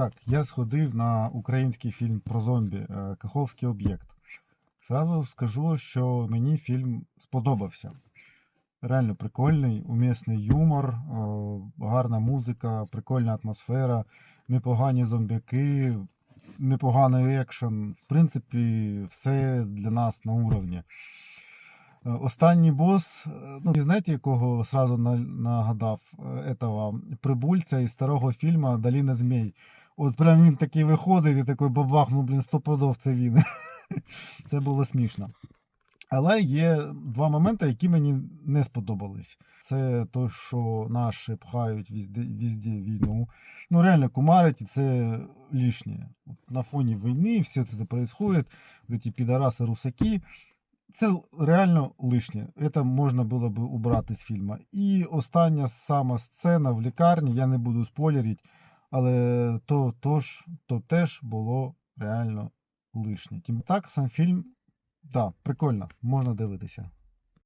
Так, я сходив на український фільм про зомбі е, Каховський об'єкт. Зразу скажу, що мені фільм сподобався. Реально прикольний, умісний юмор, гарна музика, прикольна атмосфера, непогані зомбяки, непоганий екшен. В принципі, все для нас на уровні. Е, Останній бос, е, ну, знаєте, якого сразу нагадав е, этого прибульця із старого фільму Доліна Змій. От прям він такий виходить і такий бабах, ну блін, стопудов це він. Це було смішно. Але є два моменти, які мені не сподобались. Це то, що наші пхають візде, візде війну. Ну, реально, кумарить, і це лишнє. От на фоні війни все це відбувається, ці підараси, русаки. Це реально лишнє. Це можна було б убрати з фільму. І остання сама сцена в лікарні, я не буду спойлерити, але то, ж, то теж було реально лишнє. Тим так, сам фільм, так, прикольно, можна дивитися.